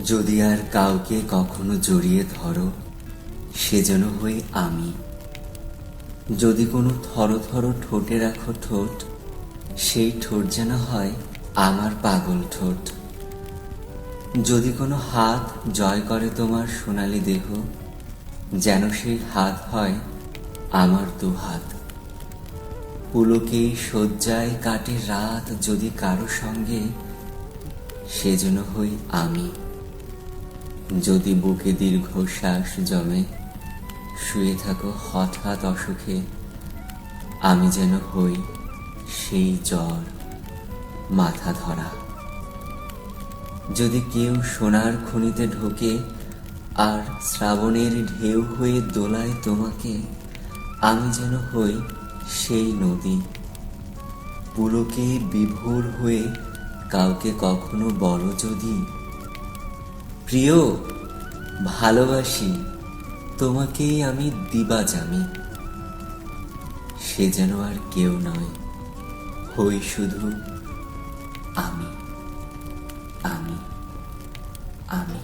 যদি আর কাউকে কখনো জড়িয়ে ধরো, সে যেন হই আমি। যদি কোনো থর থর ঠোঁটে রাখো ঠোঁট, সেই ঠোঁট যেন হয় আমার পাগল ঠোঁট। যদি কোনো হাত জয় করে তোমার সোনালি দেহ, যেন সেই হাত হয় আমার দু হাত। পুলকেই শয্যায় কাটে রাত যদি কারও সঙ্গে সেজন্য হই আমি। যদি বুকে দীর্ঘশ্বাস জমে, শুয়ে থাকো হঠাৎ অসুখে। আমি যেন হই সেই জ্বর, মাথা ধরা। যদি কেউ সোনার খনিতে ঢোকে, আর শ্রাবণের ঢেউ হয়ে দোলায় তোমাকে, আমি যেন হই সেই নদী। পুলকে বিভোর হয়ে কাউকে কখনো বলো যদি প্রিয়, ভালোবাসি, তোমাকেই আমি দিবা জামি। সে যেন আর কেউ নয়, হই শুধু আমি আমি আমি।